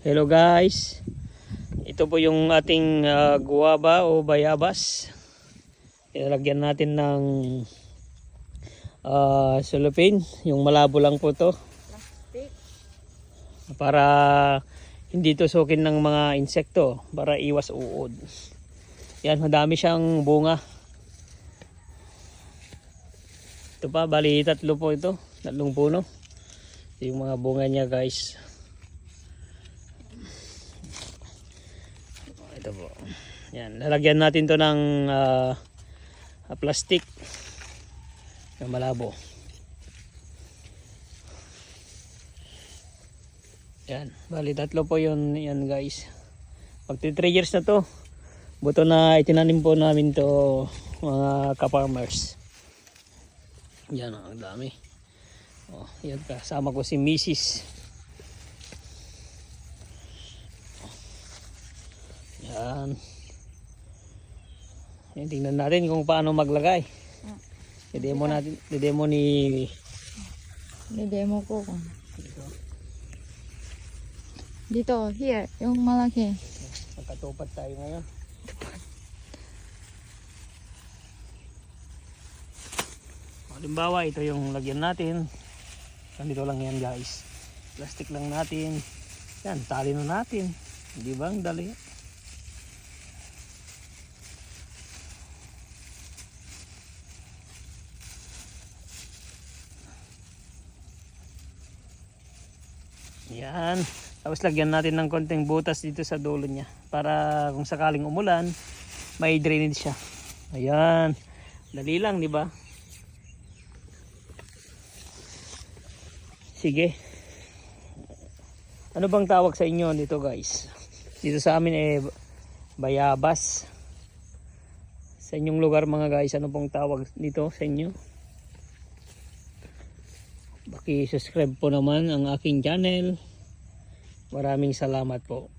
Hello guys. Ito po yung ating ah, guwaba o bayabas. Ilalagyan natin ng uh, sulupin. Yung malabo lang po to. Plastic. Para hindi tusukin ng mga insekto. Para iwas uod. Yan, madami siyang bunga. Ito pa, bali tatlo po ito. Tatlong puno. Ito yung mga bunga niya guys. Ito po. Yan, lalagyan natin to ng ah, plastic na malabo. Yan, bali tatlo po yun yan guys. Magti 3 years na to. Buto na itinanim po namin to mga ka-farmers. Yan, ang dami. Oh, yan kasama ko si Mrs. Yan. Yan, tingnan natin kung paano maglagay. I-demo natin, i-demo ni Ni-demo ko kung. Dito, here, yung malaki. Magkatupat tayo ngayon. Halimbawa, ito yung lagyan natin. Ganito lang yan guys. Plastic lang natin. Yan, tali na natin. Di ba? Ang dali. Yan. Tapos lagyan natin ng konting butas dito sa dulo niya. Para kung sakaling umulan, may drainage siya. Ayan. Dali lang, di ba? Sige. Ano bang tawag sa inyo dito guys? Dito sa amin eh bayabas. Sa inyong lugar mga guys, ano pong tawag dito sa inyo? Baki-subscribe po naman ang aking channel. Maraming salamat po.